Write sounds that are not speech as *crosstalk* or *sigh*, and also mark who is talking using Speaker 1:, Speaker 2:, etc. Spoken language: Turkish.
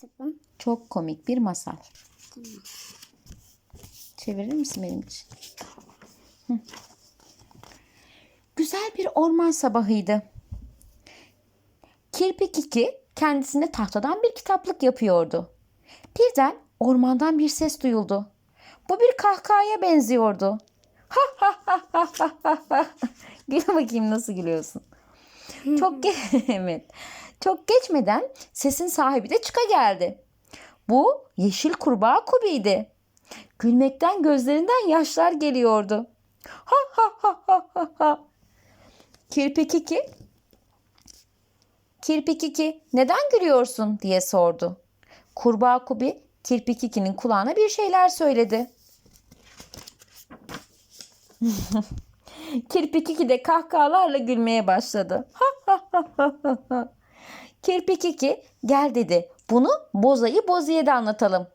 Speaker 1: Tamam.
Speaker 2: Çok komik bir masal. Çevirir misin benim için? Hı. Güzel bir orman sabahıydı. Kirpi Kiki kendisine tahtadan bir kitaplık yapıyordu. Birden ormandan bir ses duyuldu. Bu bir kahkahaya benziyordu. Ha ha ha ha ha ha. *laughs* Gül bakayım nasıl gülüyorsun. Çok *laughs* ge- *laughs* evet. Çok geçmeden sesin sahibi de çıka geldi. Bu yeşil kurbağa Kubi'ydi. Gülmekten gözlerinden yaşlar geliyordu. Ha ha ha ha ha ha. Kirpi Kiki, Kirpi Kiki neden gülüyorsun diye sordu. Kurbağa Kubi Kirpi Kiki'nin kulağına bir şeyler söyledi. *laughs* Kirpi Kiki de kahkahalarla gülmeye başladı. Ha ha ha ha ha ha. Kirpi Kiki gel dedi. Bunu Boza'yı Bozi'ye de anlatalım.